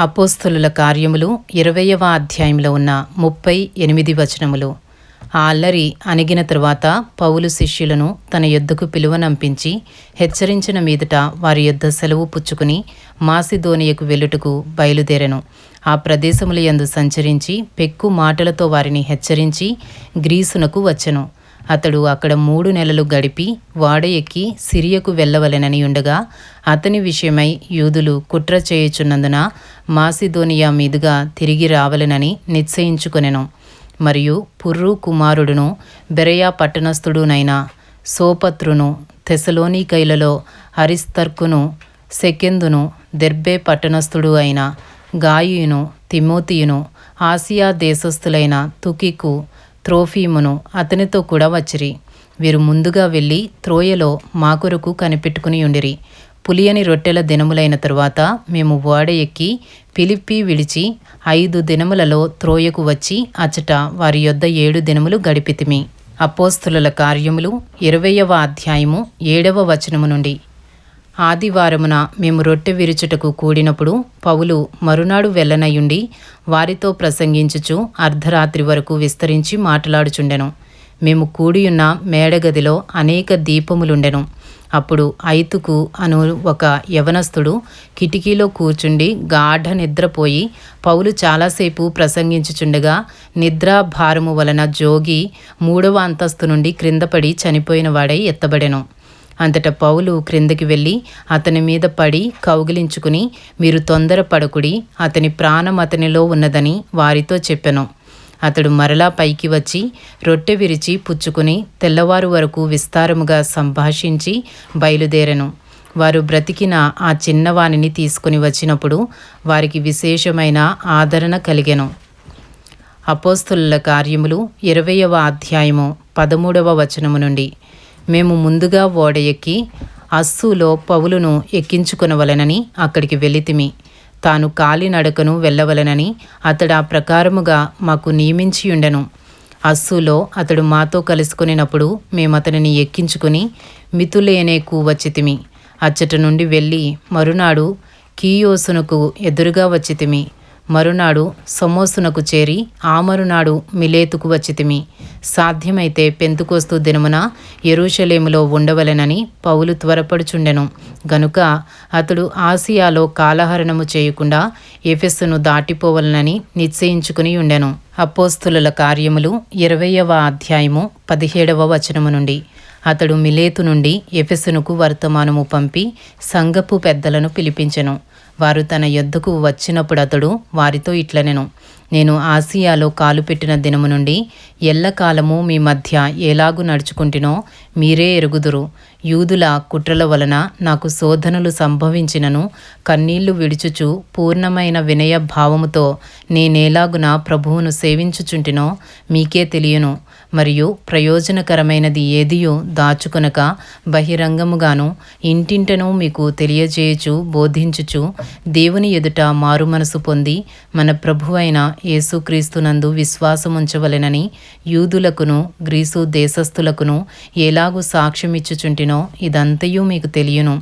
అపోస్తులుల కార్యములు ఇరవయవ అధ్యాయంలో ఉన్న ముప్పై ఎనిమిది వచనములు. ఆ అల్లరి అణిగిన తరువాత పౌలు శిష్యులను తన యొద్దకు పిలువనంపించి హెచ్చరించిన మీదట వారి యొద్ద సెలవు పుచ్చుకుని మాసిధోనియకు వెళ్ళుటకు బయలుదేరెను. ఆ ప్రదేశముల యందు సంచరించి పెక్కు మాటలతో వారిని హెచ్చరించి గ్రీసునకు వచ్చెను. అతడు అక్కడ మూడు నెలలు గడిపి వాడ ఎక్కి సిరియకు వెళ్ళవలెనని ఉండగా అతని విషయమై యూదులు కుట్ర చేయుచున్నందున మాసిదోనియా మీదుగా తిరిగి రావలెనని నిశ్చయించుకొనెను. మరియు పుర్రు కుమారుడును బెరయా పట్టణస్థుడునైన సోపత్రును తెసలోనికైలలో హరిస్తర్కును సెకెందును దెర్బే పట్టణస్థుడు అయిన గాయును తిమోతియును ఆసియా దేశస్థులైన తుకికు త్రోఫీమును అతనితో కూడా వచ్చిరి. వీరు ముందుగా వెళ్ళి త్రోయలో మా కొరకు కనిపెట్టుకుని ఉండిరి. పులియని రొట్టెల దినములైన తరువాత మేము ఓడ ఎక్కి పిలిప్పి విడిచి ఐదు దినములలో త్రోయకు వచ్చి అచ్చట వారి యొద్ద ఏడు దినములు గడిపితిమి. అపోస్తుల కార్యములు ఇరవయవ అధ్యాయము ఏడవ వచనము నుండి ఆదివారమున మేము రొట్టె విరుచుటకు కూడినప్పుడు పౌలు మరునాడు వెళ్ళనయుండి వారితో ప్రసంగించుచు అర్ధరాత్రి వరకు విస్తరించి మాట్లాడుచుండెను. మేము కూడియున్న మేడగదిలో అనేక దీపములుండెను. అప్పుడు ఐతుకు అను ఒక యవనస్తుడు కిటికీలో కూర్చుండి గాఢ నిద్రపోయి పౌలు చాలాసేపు ప్రసంగించుచుండగా నిద్రాభారము వలన జోగి మూడవ అంతస్తు నుండి క్రిందపడి చనిపోయిన వాడై ఎత్తబడెను. అంతట పౌలు క్రిందకి వెళ్ళి అతని మీద పడి కౌగిలించుకుని మీరు తొందరపడకుడి అతని ప్రాణం అతనిలో ఉన్నదని వారితో చెప్పెను. అతడు మరలా పైకి వచ్చి రొట్టె విరిచి పుచ్చుకుని తెల్లవారు వరకు విస్తారముగా సంభాషించి బయలుదేరెను. వారు బ్రతికిన ఆ చిన్నవానిని తీసుకుని వచ్చినప్పుడు వారికి విశేషమైన ఆదరణ కలిగెను. అపోస్తుల కార్యములు ఇరవయవ అధ్యాయము పదమూడవ వచనము నుండి. మేము ముందుగా ఓడ ఎక్కి అస్సులో పౌలును ఎక్కించుకునవలనని అక్కడికి వెళితిమి తాను కాలినడకను వెళ్ళవలెనని అతడు ఆ ప్రకారముగా మాకు నియమించియుండెను. అస్సులో అతడు మాతో కలుసుకునినప్పుడు మేము అతనిని ఎక్కించుకుని మితులేనేకు వచ్చితిమి. అచ్చట నుండి వెళ్ళి మరునాడు కీయోసునకు ఎదురుగా వచ్చితిమి. మరునాడు సమోసునకు చేరి ఆ మరునాడు మిలేతుకు వచ్చితిమి. సాధ్యమైతే పెంతుకోస్తు దినమున ఎరుషలేములో ఉండవలెనని పౌలు త్వరపడుచుండెను. గనుక అతడు ఆసియాలో కాలహరణము చేయకుండా ఎఫెస్సును దాటిపోవలనని నిశ్చయించుకుని ఉండెను. అపోస్తుల కార్యములు ఇరవయవ అధ్యాయము పదిహేడవ వచనము నుండి. అతడు మిలేతు నుండి ఎఫెసునుకు వర్తమానము పంపి సంఘపు పెద్దలను పిలిపించెను. వారు తన యొద్దకు వచ్చినప్పుడు అతడు వారితో ఇట్లనెను నేను ఆసియాలో కాలు పెట్టిన దినము నుండి ఎల్లకాలము మీ మధ్య ఎలాగు నడుచుకుంటునో మీరే ఎరుగుదురు. యూదుల కుట్రల వలన నాకు శోధనలు సంభవించినను కన్నీళ్ళు విడుచుచు పూర్ణమైన వినయ భావముతో నేనేలాగున ప్రభువును సేవించుచుంటినో మీకే తెలియను. మరియు ప్రయోజనకరమైనది ఏదియో దాచుకొనక బహిరంగముగాను ఇంటింటను మీకు తెలియజేయచు బోధించుచు దేవుని ఎదుట మారుమనసు పొంది మన ప్రభువైన యేసుక్రీస్తునందు విశ్వాసముంచవలెనని యూదులకును గ్రీసు దేశస్థులకును ఎలాగూ సాక్ష్యమిచ్చుచుంటినో ఇదంతయూ మీకు తెలియను.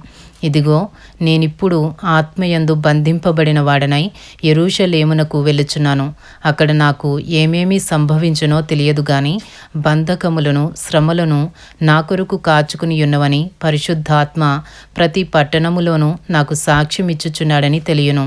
ఇదిగో నేనిప్పుడు ఆత్మయందు బంధింపబడిన వాడనై ఎరుషలేమునకు వెళ్ళుచున్నాను. అక్కడ నాకు ఏమేమి సంభవించునో తెలియదు గాని బంధకములను శ్రమలను నా కొరకు కాచుకుని ఉన్నవని పరిశుద్ధాత్మ ప్రతి పట్టణములోనూ నాకు సాక్ష్యమిచ్చుచున్నాడని తెలియను.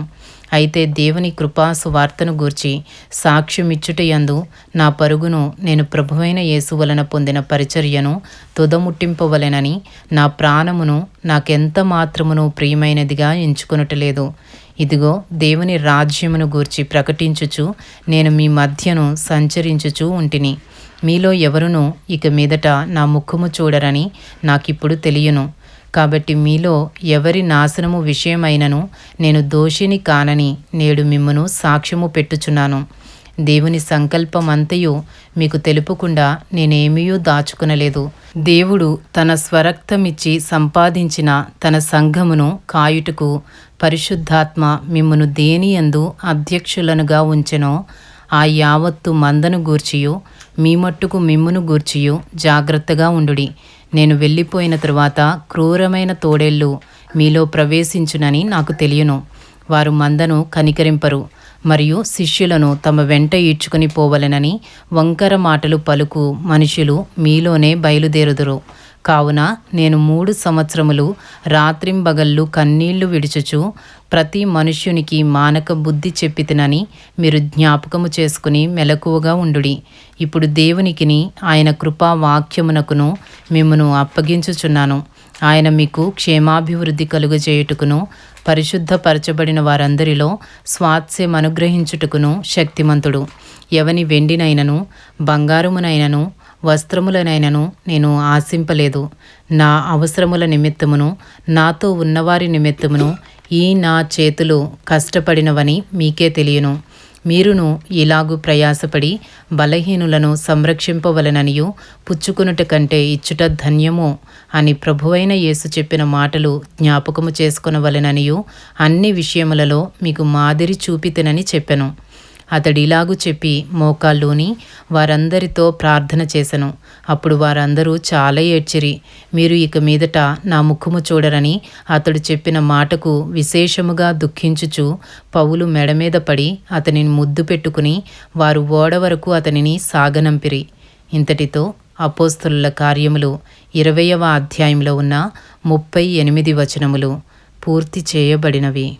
అయితే దేవుని కృపా సువార్తను గూర్చి సాక్ష్యమిచ్చుటయందు నా పరుగును నేను ప్రభువైన యేసు వలన పొందిన పరిచర్యను తుదముట్టింపవలెనని నా ప్రాణమును నాకెంత మాత్రమును ప్రియమైనదిగా ఎంచుకొనటలేదు. ఇదిగో దేవుని రాజ్యమును గూర్చి ప్రకటించుచు నేను మీ మధ్యను సంచరించుచూ ఉంటిని. మీలో ఎవరునూ ఇక మీదట నా ముఖము చూడరని నాకిప్పుడు తెలియను. కాబట్టి మీలో ఎవరి నాశనము విషయమైనను నేను దోషిని కానని నేడు మిమ్మను సాక్ష్యము పెట్టుచున్నాను. దేవుని సంకల్పమంతయు మీకు తెలుపకుండా నేనేమీయూ దాచుకునలేదు. దేవుడు తన స్వరక్తమిచ్చి సంపాదించిన తన సంఘమును కాయుటకు పరిశుద్ధాత్మ మిమ్మను దేనియందు అధ్యక్షులనుగా ఉంచెనో ఆ యావత్తు మందను గూర్చియు మీ మట్టుకు మిమ్మును గూర్చియు జాగ్రత్తగా ఉండుడి. నేను వెళ్ళిపోయిన తరువాత క్రూరమైన తోడేళ్ళు మీలో ప్రవేశించునని నాకు తెలియను. వారు మందను కనికరింపరు మరియు శిష్యులను తమ వెంట ఈడ్చుకుని పోవలెనని వంకర మాటలు పలుకు మనుషులు మీలోనే బయలుదేరుదురు. కావున నేను మూడు సంవత్సరములు రాత్రింబగళ్ళు కన్నీళ్ళు విడుచుచు ప్రతి మనుష్యునికి మానక బుద్ధి చెప్పితినని మీరు జ్ఞాపకము చేసుకుని మెలకువగా ఉండుడి. ఇప్పుడు దేవునికిని ఆయన కృపా వాక్యమునకును మిమ్మను అప్పగించుచున్నాను. ఆయన మీకు క్షేమాభివృద్ధి కలుగజేయుటకును పరిశుద్ధపరచబడిన వారందరిలో స్వాస్థ్యం అనుగ్రహించుటకును శక్తిమంతుడు. ఎవని వెండినైనను బంగారమునైనను వస్త్రములనైనను నేను ఆశింపలేదు. నా అవసరముల నిమిత్తమును నాతో ఉన్నవారి నిమిత్తమును ఈ నా చేతులు కష్టపడినవని మీకే తెలియను. మీరును ఇలాగు ప్రయాసపడి బలహీనులను సంరక్షింపవలననియు పుచ్చుకునుట కంటే ఇచ్చుట ధన్యము అని ప్రభువైన యేసు చెప్పిన మాటలు జ్ఞాపకము చేసుకునవలెననియు అన్ని విషయములలో మీకు మాదిరి చూపితనని చెప్పెను. అతడిలాగు చెప్పి మోకాల్లోని వారందరితో ప్రార్థన చేశను అప్పుడు వారందరూ చాలా ఏడ్చిరి. మీరు ఇక మీదట నా ముఖము చూడరని అతడు చెప్పిన మాటకు విశేషముగా దుఃఖించుచు పౌలు మెడ మీద పడి అతనిని ముద్దు పెట్టుకుని వారు ఓడ వరకు అతనిని సాగనంపిరి. ఇంతటితో అపోస్తుల కార్యములు ఇరవయవ అధ్యాయంలో ఉన్న ముప్పై ఎనిమిది వచనములు పూర్తి చేయబడినవి.